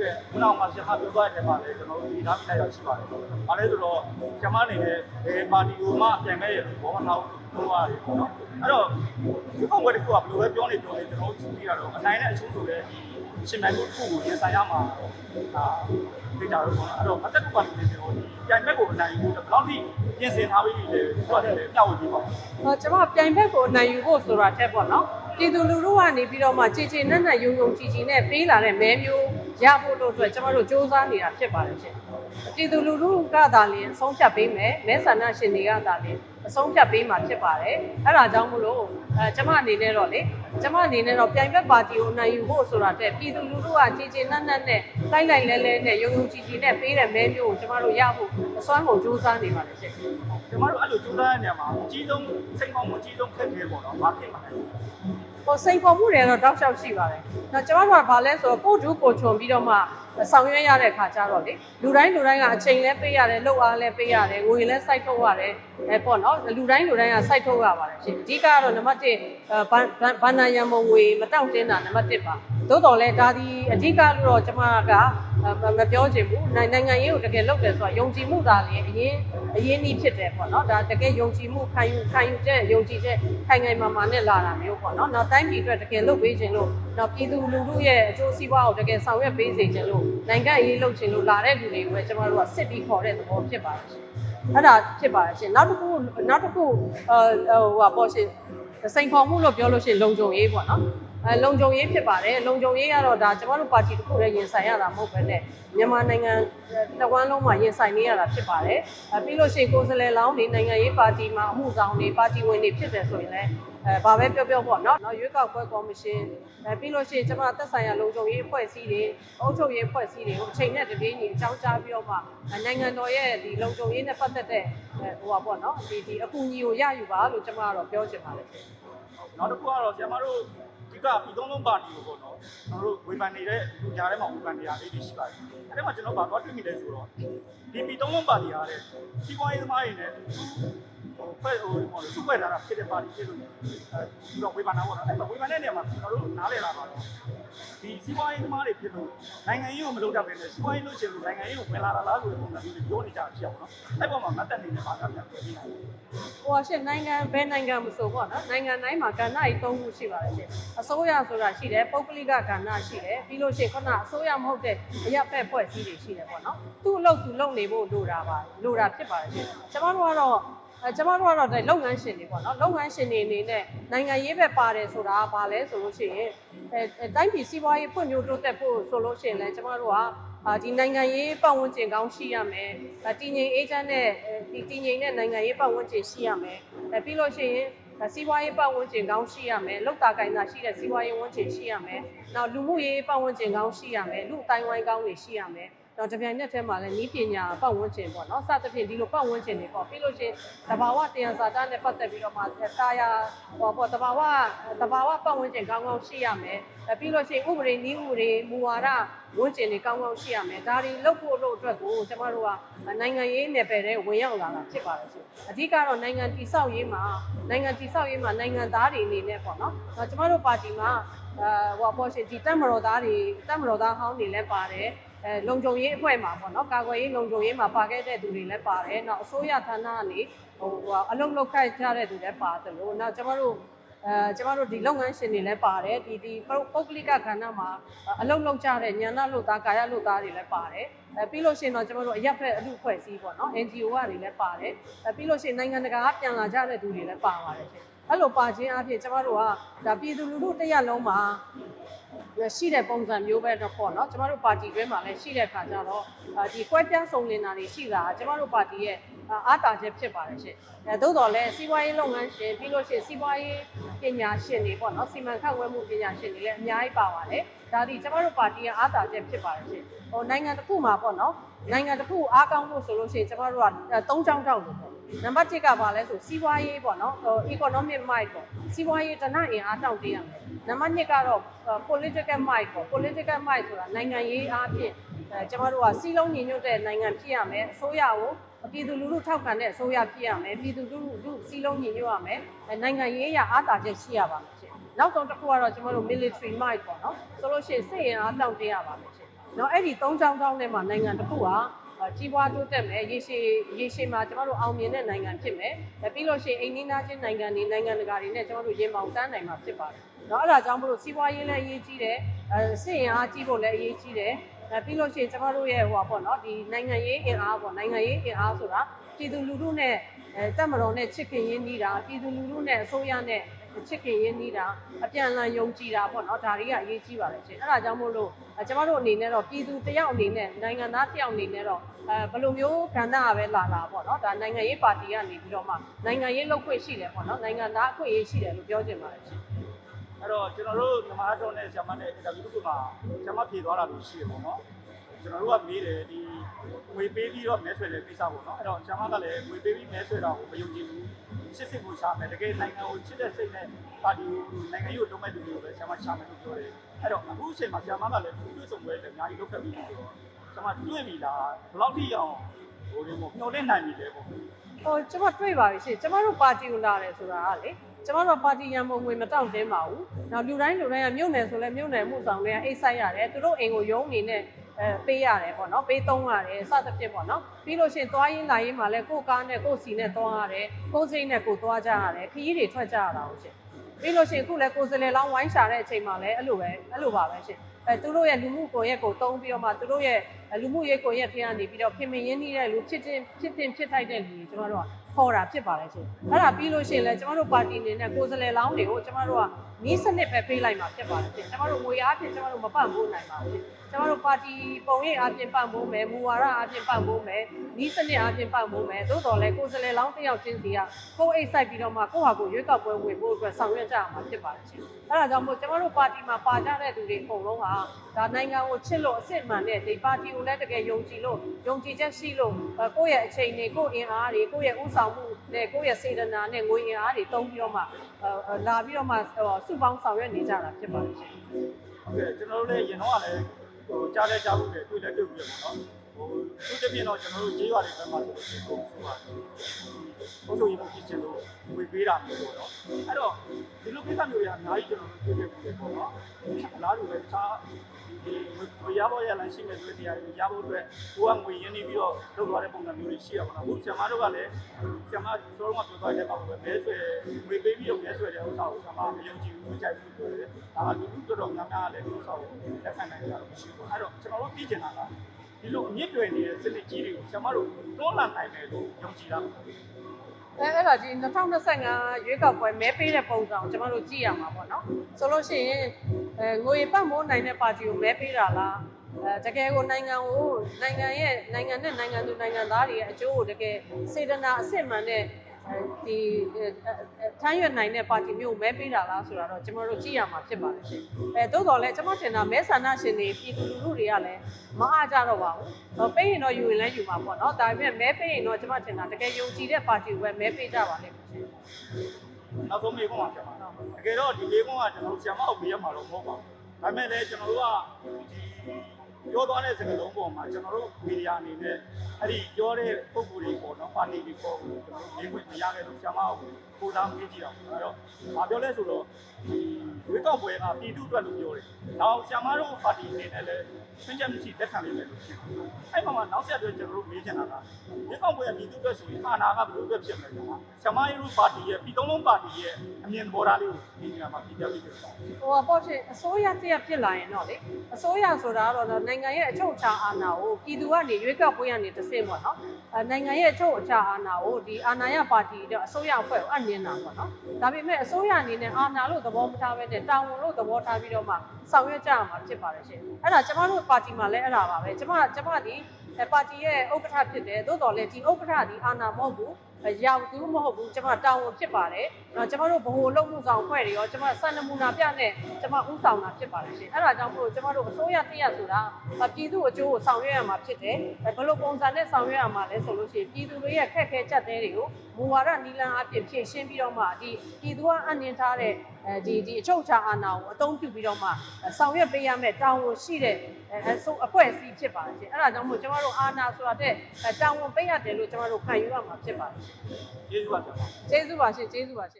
ကခုနကမှဆရာမပြောသွားတဲ့မှာလည်းကျွန်တော်တို့ဒီသားမိလိုက်ရရှိပါတယ်။ဒါလည်းဆိုတော့ဆရာမအနေနဲ့ဘယ်ပါတီကိုမှပြန်မဲ့ရဘောမထားဘူးပြောရတယ်ပေါ့နော်။အဲ့တော့ဒီကောင်ဝက်တကူကဘယ်လိုပဲပြောနေပြောနေကျွန်တော်တို့သိရတော့အနိုင်နဲ့အချိုးဆိုတဲ့ဒီရှင်နိုင်မှုတစ်ခုကိုရင်ဆိုင်ရမှာအာဒီကြတော့ပေါ့နော်။အဲ့တော့အသက်တူပါနေတယ်ကျွန်တော်ဒီပြိုင်ဘက်ကိုအနိုင်ယူတော့ဘယ်လောက်ထိပြင်ဆင်ထားပြီးလဲဟုတ်တယ်ပြဝေပြီးပါဟောကျွန်မပြိုင်ဘက်ကိုအနိုင်ယူဖို့ဆိုတာတက်ပေါ့နော် ပြည်သူလူထုကနေပြီးတော့မှကြည်ကြည်နက်နက်ယုံယုံကြည်ကြည်နဲ့ပေးလာတဲ့မဲမျိုးရဖို့လို့အတွက်ကျွန်မတို့စ조사နေတာဖြစ်ပါတယ်ရှင်ပြည်သူလူထုကသာလျှင်အဆုံးဖြတ်ပေးမယ်မဲဆန္ဒရှင်တွေကသာလျှင်အဆုံးဖြတ်ပေးမှာဖြစ်ပါတယ်အဲ့ဒါကြောင့်မို့လို့အဲကျွန်မအနေနဲ့တော့လေကျွန်မအနေနဲ့တော့ပြိုင်ဘက်ပါတီကိုအနိုင်ယူဖို့ဆိုတာတက်ပြည်သူလူထုကကြည်ကြည်နက်နက်နဲ့တိုက်လိုက်လဲလဲနဲ့ယုံယုံကြည်ကြည်နဲ့ပေးတဲ့မဲမျိုးကိုကျွန်မတို့ရဖို့အစွမ်းကုန်စ조사နေပါတယ်ရှင် ကျွန်တော်တို့အဲ့လိုကြိုးစားတဲ့နေရာမှာအကြီးဆုံးစိတ်ကောင်းမှုအကြီးဆုံးခက်ခဲပေါ့နော်။ဘာဖြစ်မှာလဲ။ ဟိုစိန်ခေါ်မှုတွေကတော့တောက်လျှောက်ရှိပါတယ်။ဒါကျွန်တော်တို့ကဘာလဲဆိုတော့ပို့တူပို့ချုံပြီးတော့မှ ဆောင်ရွက်ရတဲ့ခါကျတော့လေလူတိုင်းလူတိုင်းကအချိန်လဲပေးရတယ်လှုပ်အားလဲပေးရတယ်ငွေလဲစိုက်ထုတ်ရတယ်အဲပေါ့နော်လူတိုင်းလူတိုင်းကစိုက်ထုတ်ရပါတယ်ရှင်အဓိကကတော့နံပါတ်1ဘန်ဘန်နာရံမုံငွေမတောင့်တင်းတာနံပါတ်1ပါသို့တော်လဲဒါဒီအဓိကလို့တော့ကျွန်မကမပြောချင်ဘူးနိုင်ငံရေးကိုတကယ်လုပ်တယ်ဆိုတာယုံကြည်မှုသာလေအရင်အရင်ဤဖြစ်တယ်ပေါ့နော်ဒါတကယ်ယုံကြည်မှုခံယူခံယူတဲ့ယုံကြည်တဲ့ခိုင်ခိုင်မာမာနဲ့လာတာမျိုးပေါ့နော်နောက်တိုင်းပြည်အတွက်တကယ်လုပ်ပေးခြင်းလို့နောက်ပြည်သူလူထုရဲ့အကျိုးစီးပွားကိုတကယ်ဆောင်ရွက်ပေးစေခြင်းလို့နိုင်ငံရေးလုပ်ခြင်းလို့လာတဲ့လူတွေကိုပဲကျွန်တော်တို့ကစစ်ပြီးခေါ်တဲ့သဘောဖြစ်ပါတယ်ရှင်အဲ့ဒါဖြစ်ပါတယ်ရှင်နောက်တစ်ခုနောက်တစ်ခုအဲဟိုဟာပေါ့ရှင်စိန်ခေါ်မှုလို့ပြောလို့ရှိရင်လုံခြုံရေးပေါ့နော် အဲလုံခြုံရေးဖြစ်ပါတယ်လုံခြုံရေးကတော့ဒါကျွန်တော်တို့ပါတီတစ်ခုလည်းရင်ဆိုင်ရတာမဟုတ်ပဲနဲ့မြန်မာနိုင်ငံတစ်ဝန်းလုံးမှာရင်ဆိုင်နေရတာဖြစ်ပါတယ်အဲပြီးလို့ရှိရင်ကိုယ်စားလှယ်လောင်းတွေနိုင်ငံရေးပါတီမှာအမှုဆောင်တွေပါတီဝင်တွေဖြစ်တယ်ဆိုရင်လည်းအဲဘာပဲပြောပြောပေါ့နော်နော်ရွေးကောက်ပွဲကော်မရှင်အဲပြီးလို့ရှိရင်ကျွန်မသက်ဆိုင်ရာလုံခြုံရေးအဖွဲ့အစည်းတွေအုပ်ချုပ်ရေးအဖွဲ့အစည်းတွေကိုအချိန်နဲ့တပြေးညီအကြောင်းကြားပြီးတော့မှနိုင်ငံတော်ရဲ့ဒီလုံခြုံရေးနဲ့ပတ်သက်တဲ့ဟိုပါပေါ့နော်ဒီဒီအကူအညီကိုရယူပါလို့ကျွန်မကတော့ပြောချင်ပါတယ်နောက်တစ်ခုကတော့ဆရာမတို့ ဒီကပြည်သုံးလုံးပါတီကိုပေါ့နော်ကျွန်တော်တို့ဝေဖန်နေတဲ့လူကြားထဲမှာဝေဖန်နေရလေးတွေရှိပါတယ်အဲ့ဒါမှကျွန်တော်ဘာတော့တွေ့မိလဲဆိုတော့ဒီပြည်သုံးလုံးပါတီအားတဲ့စီးပွားရေးသမားတွေနဲ့ ဟိုဖွဲ့ဟိုပေါ့စုဖွဲ့လာတာဖြစ်တဲ့ပါတီဖြစ်လို့အဲဒီတော့ဝေဖန်တာပေါ့နော်အဲ့ဒါဝေဖန်တဲ့နေရာမှာကျွန်တော်တို့နားလည်လာပါတော့ဒီစီးပွားရေးသမားတွေဖြစ်လို့နိုင်ငံရေးကိုမလုပ်တတ်ပဲနဲ့စီးပွားရေးလုပ်ချင်လို့နိုင်ငံရေးကိုဝင်လာတာလားဆိုတဲ့ပုံစံမျိုးတွေပြောနေကြတာဖြစ်အောင်နော်အဲ့ပေါ်မှာမတ်တက်နေတဲ့ဘာသာပြန်ပြပြီးနိုင်တယ်ဟိုရှင်နိုင်ငံဘယ်နိုင်ငံမဆိုပေါ့နော်နိုင်ငံတိုင်းမှာကဏ္ဍကြီး၃ခုရှိပါတယ်ရှင်အစိုးရဆိုတာရှိတယ်ပုဂ္ဂလိကကဏ္ဍရှိတယ်ပြီးလို့ရှိရင်ခုနအစိုးရမဟုတ်တဲ့အရက်ဖက်ဖွဲ့စည်းတွေရှိတယ်ပေါ့နော်သူ့အလုပ်သူလုပ်နေဖို့လိုတာပါလိုတာဖြစ်ပါတယ်ရှင်ကျမတို့ကတော့ အဲကျမတို့ကတော့ဒီလုပ်ငန်းရှင်တွေပေါ့နော်လုပ်ငန်းရှင်တွေအနေနဲ့နိုင်ငံရေးပဲပါတယ်ဆိုတာကဘာလဲဆိုလို့ရှိရင်အဲတိုင်းပြည်စီးပွားရေးဖွံ့ဖြိုးတိုးတက်ဖို့ဆိုလို့ရှိရင်လည်းကျမတို့ကအာဒီနိုင်ငံရေးပတ်ဝန်းကျင်ကောင်းရှိရမယ်။တည်ငြိမ်အေးချမ်းတဲ့ဒီတည်ငြိမ်တဲ့နိုင်ငံရေးပတ်ဝန်းကျင်ရှိရမယ်။အဲပြီးလို့ရှိရင်စီးပွားရေးပတ်ဝန်းကျင်ကောင်းရှိရမယ်။လောက်တာကိုင်တာရှိတဲ့စီးပွားရေးဝန်းကျင်ရှိရမယ်။နောက်လူမှုရေးပတ်ဝန်းကျင်ကောင်းရှိရမယ်။လူအတိုင်းဝိုင်းကောင်းတွေရှိရမယ်။ တော့တပြိုင်နက်တည်းမှာလည်းဤပညာပတ်ဝန်းကျင်ပေါ့နော်စသဖြင့်ဒီလိုပတ်ဝန်းကျင်တွေပေါ့ပြီးလို့ရှိရင်တဘာဝတရားစာတမ်းနဲ့ပတ်သက်ပြီးတော့မှတာယာဟောပေါ့တဘာဝတဘာဝပတ်ဝန်းကျင်ကောင်းကောင်းရှိရမယ်အဲပြီးလို့ရှိရင်ဥပဒေနည်းဥပဒေမူဝါဒဝန်းကျင်တွေကောင်းကောင်းရှိရမယ်ဒါတွေလုပ်ဖို့လို့အတွက်ကိုကျမတို့ကနိုင်ငံရေးနယ်ပယ်တဲ့ဝင်ရောက်လာတာဖြစ်ပါတယ်ရှင်အဓိကတော့နိုင်ငံတည်ဆောက်ရေးမှာနိုင်ငံတည်ဆောက်ရေးမှာနိုင်ငံသားတွေအနေနဲ့ပေါ့နော်ကျမတို့ပါတီမှာအဲဟောပေါ့ရှင်ဒီတက်မတော်သားတွေတက်မတော်သားဟောင်းတွေလည်းပါတယ် အဲလုံခြုံရေးအဖွဲ့မှာပေါ့နော်ကာကွယ်ရေးလုံခြုံရေးမှာပါခဲ့တဲ့သူတွေလည်းပါတယ်။နောက်အစိုးရဌာနကနေဟိုဟိုအလုံးလောက်ခိုက်ကြတဲ့သူလည်းပါတယ်လို့နောက်ကျမတို့အဲကျမတို့ဒီလုပ်ငန်းရှင်တွေလည်းပါတယ်ဒီဒီပုဂ္ဂလိကကဏ္ဍမှာအလုံးလောက်ကြတဲ့ညဏလို့သားကာယလို့သားတွေလည်းပါတယ်အဲပြီးလို့ရှိရင်တော့ကျမတို့အရက်ဖက်အမှုဖွဲ့စည်းပေါ့နော် NGO ကတွေလည်းပါတယ်အဲပြီးလို့ရှိရင်နိုင်ငံတကာကပြန်လာကြတဲ့သူတွေလည်းပါပါတယ်ရှင် အဲ့လိုပါခြင်းအပြင်ကျမတို့ကဒါပြည်သူလူထုတစ်ရက်လုံးမှာရှိတဲ့ပုံစံမျိုးပဲတော့ပေါ့နော်ကျမတို့ပါတီတွင်းမှာလည်းရှိတဲ့ခါကျတော့ဒီကွဲပြားစုံလင်တာတွေရှိတာကျမတို့ပါတီရဲ့အားတာချက်ဖြစ်ပါတယ်ရှင်အဲသို့တော်လည်းစီးပွားရေးလုပ်ငန်းရှင်ပြီးလို့ရှိရင်စီးပွားရေးပညာရှင်တွေပေါ့နော်စီမံခန့်ခွဲမှုပညာရှင်တွေလည်းအများကြီးပါပါတယ်ဒါဒီကျမတို့ပါတီရဲ့အားတာချက်ဖြစ်ပါတယ်ရှင်ဟိုနိုင်ငံတစ်ခုမှာပေါ့နော်နိုင်ငံတစ်ခုအားကောင်းဖို့ဆိုလို့ရှိရင်ကျမတို့က၃ချောင်းတောက်လို့ပေါ့ နံပါတ်1ကဘာလဲဆိုစီးပွားရေးပေါ့နော် economic might ပေါ့စီးပွားရေးတနအင်အားတောင့်တင်းရမယ်နံပါတ်2ကတော့ political might ပေါ့ political might ဆိုတာနိုင်ငံရေးအားဖြင့်ကျမတို့ကစီးလုံးညီညွတ်တဲ့နိုင်ငံဖြစ်ရမယ်အစိုးရကိုပြည်သူလူထုထောက်ခံတဲ့အစိုးရဖြစ်ရမယ်ပြည်သူလူထုစီးလုံးညီညွတ်ရမယ်နိုင်ငံရေးအရာအားသာချက်ရှိရပါမယ်နောက်ဆုံးတစ်ခုကတော့ကျမတို့ military might ပေါ့နော်ဆိုလို့ရှိရင်စစ်ရင်အားတောင့်တင်းရပါမယ်နော်အဲ့ဒီ၃ချောင်းချောင်းထဲမှာနိုင်ငံတစ်ခုက ကြီးပွားတိုးတက်မယ်ရေရှည်ရေရှည်မှာကျမတို့အောင်မြင်တဲ့နိုင်ငံဖြစ်မယ်ပြီးလို့ရှိရင်အိန္ဒိယချင်းနိုင်ငံတွေနိုင်ငံတကာတွေနဲ့ကျမတို့ရင်ပေါင်တန်းနိုင်မှာဖြစ်ပါတယ်နော်အဲ့ဒါကြောင့်မလို့စီးပွားရေးလည်းအရေးကြီးတယ်အဆင့်အားကြီးဖို့လည်းအရေးကြီးတယ်ပြီးလို့ရှိရင်ကျမတို့ရဲ့ဟိုပါပေါ့နော်ဒီနိုင်ငံရေးအင်အားပေါ့နိုင်ငံရေးအင်အားဆိုတာပြည်သူလူထုနဲ့တပ်မတော်နဲ့ချစ်ခင်ရင်းနှီးတာပြည်သူလူထုနဲ့အစိုးရနဲ့ ချစ်ခင်ရင်းနှီးတာအပြန်အလှန်ယုံကြည်တာပေါ့နော်ဒါတွေကအရေးကြီးပါတယ်ရှင်အဲ့ဒါကြောင့်မို့လို့အဲကျမတို့အနေနဲ့တော့ပြည်သူတစ်ယောက်အနေနဲ့နိုင်ငံသားတစ်ယောက်အနေနဲ့တော့အဲဘယ်လိုမျိုးကဏ္ဍကပဲလာလာပေါ့နော်ဒါနိုင်ငံရေးပါတီကနေပြီးတော့မှနိုင်ငံရေးလုပ်ခွင့်ရှိတယ်ပေါ့နော်နိုင်ငံသားအခွင့်အရေးရှိတယ်လို့ပြောချင်ပါတယ်ရှင်အဲ့တော့ကျွန်တော်တို့ဓမ္မတော်နဲ့ဆရာမနဲ့အင်တာဗျူးတစ်ခုမှာဆရာမဖြေသွားတာမျိုးရှိတယ်ပေါ့နော် ကျွန်တော်တို့ကမေးတယ်ဒီငွေပေးပြီးတော့မဲဆွဲတဲ့ကိစ္စပေါ့နော်အဲ့တော့ဆရာမကလည်းငွေပေးပြီးမဲဆွဲတာကိုမယုံကြည်ဘူးစစ်စစ်ကိုရှာမယ်တကယ်နိုင်ငံကိုချစ်တဲ့စိတ်နဲ့ပါတီကိုနိုင်ငံရေးကိုတုံးမဲ့သူမျိုးပဲဆရာမရှာမယ်လို့ပြောတယ်အဲ့တော့အခုအချိန်မှာဆရာမကလည်းတွေ့ဆုံပွဲလည်းအများကြီးလုပ်ခဲ့ပြီးဆိုတော့ဆရာမတွေ့ပြီလားဘယ်လောက်ထိအောင်ဟိုဒီမို့မျှော်လင့်နိုင်ပြီလဲပေါ့ဟိုကျမတွေ့ပါပြီရှင်ကျမတို့ပါတီကိုလာတယ်ဆိုတာကလေကျမတို့ပါတီရန်ပုံငွေမတောင့်တင်းပါဘူး။နောက်လူတိုင်းလူတိုင်းကမြို့နယ်ဆိုလဲမြို့နယ်မှုဆောင်တွေကအိတ်ဆိုင်ရတယ်သူတို့အိမ်ကိုရုံးနေနဲ့ အဲပေးရတယ်ပေါ့နော်ပေးသုံးရတယ်စသဖြင့်ပေါ့နော်ပြီးလို့ရှိရင်သွားရင်းလာရင်းမှာလဲကိုယ်ကားနဲ့ကိုယ်စီနဲ့သွားရတယ်ကိုယ်စိတ်နဲ့ကိုယ်သွားကြရတယ်ခရီးတွေထွက်ကြရတာဟုတ်ရှင်ပြီးလို့ရှိရင်အခုလဲကိုယ်စလဲလောင်းဝိုင်းရှာတဲ့အချိန်မှာလဲအဲ့လိုပဲအဲ့လိုပါပဲရှင်အဲသူတို့ရဲ့လူမှုကွန်ရက်ကိုတုံးပြီးတော့မှသူတို့ရဲ့လူမှုရေးကွန်ရက်ထဲကနေပြီးတော့ပြင်မရင်းနှီးတဲ့လူဖြစ်တင်ဖြစ်တင်ဖြစ်ထိုက်တဲ့လူတွေကျွန်တော်တို့ကခေါ်တာဖြစ်ပါလေရှင်အဲ့ဒါပြီးလို့ရှိရင်လဲကျွန်တော်တို့ပါတီအနေနဲ့ကိုယ်စလဲလောင်းတွေကိုကျွန်တော်တို့ကနီးစနစ်ပဲပေးလိုက်မှာဖြစ်ပါလေရှင်ကျွန်တော်တို့ငွေအားဖြင့်ကျွန်တော်တို့မပံ့ပိုးနိုင်ပါဘူးကျွန်တော်တို့ပါတီပုံရိပ်အားဖြင့်ပံ့ပိုးမယ်မူဝါဒအားဖြင့်ပံ့ပိုးမယ်နီးစနစ်အားဖြင့်ပံ့ပိုးမယ်သို့တော်လဲကိုယ်စလဲလောင်းတစ်ယောက်ချင်းစီကကိုယ်အိတ်ဆိုင်ပြီးတော့မှကိုယ့်ဟာကိုယ်ရွေးကောက်ပွဲဝင်ဖို့အတွက်ဆောင်ရွက်ကြရမှာဖြစ်ပါလေရှင်အဲ့ဒါကြောင့်မို့ကျွန်တော်တို့ပါတီမှာပါကြတဲ့သူတွေအကုန်လုံးဟာဒါနိုင်ငံကိုချစ်လို့အစ်စ်မှန်တဲ့ဒီပါတီကိုလည်းတကယ်ယုံကြည်လို့ယုံကြည်ချက်ရှိလို့အဲကိုယ့်ရဲ့အချိန်တွေကိုယ့်အင်အားတွေကိုယ့်ရဲ့ဥဆောင်မှုနဲ့ကိုယ့်ရဲ့စေတနာနဲ့ငွေအင်အားတွေတုံးပြီးတော့မှအဲလာပြီးတော့မှစုပေါင်းဆောင်ရွက်နေကြတာဖြစ်ပါလေရှင်ဟုတ်ကဲ့ကျွန်တော်တို့လည်းရင်တော့ကလည်းဟိုကြားလဲကြားဖို့ပဲတွေ့လဲတွေ့ပြီးတော့ပေါ့နော် ဟိုသူတပြင်းတော့ကျွန်တော်တို့ကြေးရွာတွေဘက်မှာဆိုလို့ရှိရင်ပုံဆိုပါတယ်ဘုဆိုရင်ဖြစ်ချင်လို့ဝေပေးတာမျိုးပေါ့နော်အဲ့တော့ဒီလိုကိစ္စမျိုးတွေအများကြီးကျွန်တော်တို့တွေ့ခဲ့ပြီးပေါ့နော်အလားတူပဲတခြားဒီဝေရပေါ်ရလန်ရှိမဲ့ဆိုတဲ့နေရာတွေရဖို့အတွက်ကိုကငွေရင်းနေပြီးတော့လုပ်သွားတဲ့ပုံစံမျိုးတွေရှိရပါတော့ဟုတ်ဆရာမတို့ကလည်းဆရာမစောတော့ပြောသွားတဲ့ပါပဲမဲဆွဲငွေပေးပြီးတော့မဲဆွဲတဲ့ဥစ္စာကိုဆရာမမယုံကြည်ဘူးမကြိုက်ဘူးပြောတယ်ဒါကလူတော်တော်များများလည်းဒီဥစ္စာကိုလက်ခံနိုင်ကြတော့မရှိဘူးအဲ့တော့ကျွန်တော်တို့သိချင်တာက ဒီလိုအမြင့်တွယ်နေတဲ့စနစ်ကြီးတွေကိုဆရာမတို့တွန်းလှန်နိုင်တယ်လို့ယုံကြည်တာအဲအဲ့ဒါဒီ2025ရွေးကောက်ပွဲမဲပေးတဲ့ပုံစံကိုကျွန်တော်တို့ကြည့်ရမှာပေါ့နော်ဆိုလို့ရှိရင်အဲငွေပတ်မိုးနိုင်တဲ့ပါတီကိုမဲပေးတာလားအဲတကယ်ကိုနိုင်ငံကိုနိုင်ငံရဲ့နိုင်ငံနဲ့နိုင်ငံသူနိုင်ငံသားတွေရဲ့အကျိုးကိုတကယ်စေတနာအစစ်မှန်တဲ့အဲ ဒီထမ်းရွက်နိုင်တဲ့ပါတီမျိုးကိုမဲပေးတာလားဆိုတာတော့ကျွန်တော်တို့ကြည့်ရမှာဖြစ်ပါတယ်ရှင်အဲသို့တော်လည်းကျွန်တော်ထင်တာမဲဆန္ဒရှင်တွေပြည်သူလူထုတွေကလည်းမအားကြတော့ပါဘူးဟောပေးရင်တော့ယူရင်လည်းယူမှာပေါ့နော်ဒါပေမဲ့မဲပေးရင်တော့ကျွန်တော်ထင်တာတကယ်ယုံကြည်တဲ့ပါတီကိုပဲမဲပေးကြပါလိမ့်မယ်ရှင်နောက်ဆုံးမေးခွန်းပါဆရာမတကယ်တော့ဒီမေးခွန်းကကျွန်တော်ဆရာမကိုမေးရမှာတော့မဟုတ်ပါဘူးဒါပေမဲ့လည်းကျွန်တော်တို့ကဒီ ပြောသွားတဲ့စကားလုံးပေါ်မှာကျွန်တော်တို့မီဒီယာအနေနဲ့အဲ့ဒီပြောတဲ့ပုံစံတွေပေါ့နော်ပါတီတွေပေါ့ကျွန်တော်တို့မေးခွင့်မရခဲ့လို့ဆရာမကိုကိုသားမေးကြည့်အောင်အဲ့တော့မပြောလဲဆိုတော့ဒီဝေကောက်ပွဲကပြည်သူအတွက်လို့ပြောတယ်။နောက်ဆရာမတို့ပါတီအနေနဲ့လည်းဆွင့်ချက်မရှိလက်ခံနိုင်မယ်လို့ဖြစ်တယ်။အဲ့မှာမှနောက်ဆက်တွဲကျွန်တော်တို့မေးချင်တာကဝေကောက်ပွဲကပြည်သူအတွက်ဆိုရင်အာဏာကဘယ်လိုအတွက်ဖြစ်မလဲကွာ။ဆရာမတို့ပါတီရဲ့ပြည်သုံးလုံးပါတီရဲ့အမြင်ပေါ်တာလေးကိုဒီနေရာမှာပြပြပေးကြပါဦး။ဟိုပေါ့ရှင်အစိုးရတရက်ဖြစ်လာရင်တော့လေအစိုးရဆိုတာကတော့နိုင်ငံရဲ့အချုပ်အခြာအာဏာကိုပြည်သူကနေရွေးကောက်ပွဲကနေတဆင့်ပေါ့နော်အဲနိုင်ငံရဲ့အချုပ်အခြာအာဏာကိုဒီအာဏာရပါတီတော့အစိုးရအဖွဲ့ကိုအနှင်းတာပေါ့နော်ဒါပေမဲ့အစိုးရအနေနဲ့အာဏာလို့သဘောမထားဘဲနဲ့တာဝန်လို့သဘောထားပြီးတော့မှဆောင်ရွက်ကြရမှာဖြစ်ပါတယ်ရှင်အဲ့ဒါကျမတို့ပါတီမှာလည်းအဲ့ဒါပါပဲကျမကျမဒီအဲပါတီရဲ့ဥက္ကဋ္ဌဖြစ်တယ်သို့တော်လည်းဒီဥက္ကဋ္ဌဒီအာဏာမဟုတ်ဘူး ရောက်သူမဟုတ်ဘူးကျွန်မတာဝန်ဖြစ်ပါတယ်။နော်ကျွန်မတို့ဗဟိုလုံမှုဆောင်ဖွဲ့တွေရောကျွန်မစံနမူနာပြနဲ့ကျွန်မဥဆောင်တာဖြစ်ပါတယ်ရှင်။အဲ့ဒါကြောင့်မို့လို့ကျွန်မတို့အစိုးရတရက်ဆိုတာပြည်သူအကျိုးကိုဆောင်ရွက်ရမှာဖြစ်တယ်။ဘယ်လိုပုံစံနဲ့ဆောင်ရွက်ရမှာလဲဆိုလို့ရှိရင်ပြည်သူတွေရဲ့ခက်ခဲချက်တဲတွေကိုမူဝါဒနီလန်းအဖြစ်ဖြည့်ရှင်းပြီးတော့မှဒီပြည်သူကအနှင်ထားတဲ့အဲဒီဒီအချုပ်အခြာအာဏာကိုအသုံးပြုပြီးတော့မှဆောင်ရွက်ပေးရမယ့်တာဝန်ရှိတဲ့အဲဆိုအဖွဲ့အစည်းဖြစ်ပါတယ်ရှင်။အဲ့ဒါကြောင့်မို့ကျွန်မတို့အာဏာဆိုတာတဲ့တာဝန်ပေးရတယ်လို့ကျွန်မတို့ခံယူရမှာဖြစ်ပါတယ်ရှင်။ကျေးဇူးပါဆရာမကျေးဇူးပါရှင်ကျေးဇူးပါရှင်